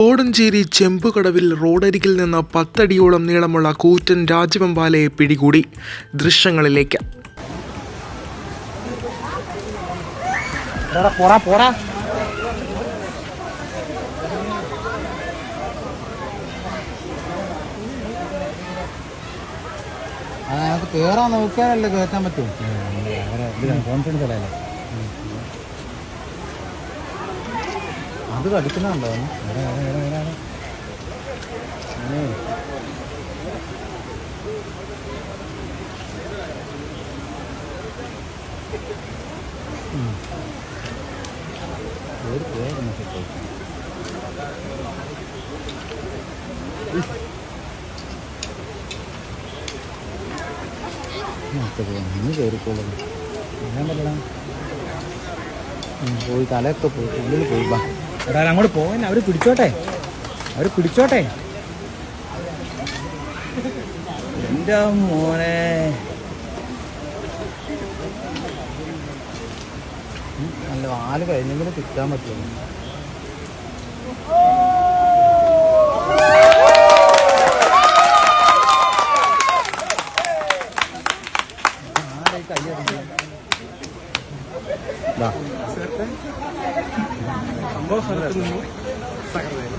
കോടഞ്ചേരി ചെമ്പുകടവിൽ റോഡരികിൽ നിന്ന് പത്തടിയോളം നീളമുള്ള കൂറ്റൻ രാജവെമ്പാലയെ പിടികൂടി. ദൃശ്യങ്ങളിലേക്ക്. കേറാൻ നോക്കിയാലല്ലേ കയറ്റാൻ പറ്റും. കോൺഫിഡൻസ് അല്ലേ അത് കടിക്കുന്നുണ്ടോ? ഇന്ന് കയറിക്കോളും. പോയി തലയൊക്കെ പോയി. ഉള്ളിൽ പോയി ബാ. എടാ അങ്ങോട്ട് പോകാൻ അവർ പിടിച്ചോട്ടെ. അവർ പിടിച്ചോട്ടെ. എന്റെ മോനെ. നല്ല ആൽ കഴിഞ്ഞെങ്കിലും കിട്ടാൻ പറ്റുള്ളൂ Vos son tú. Sácale.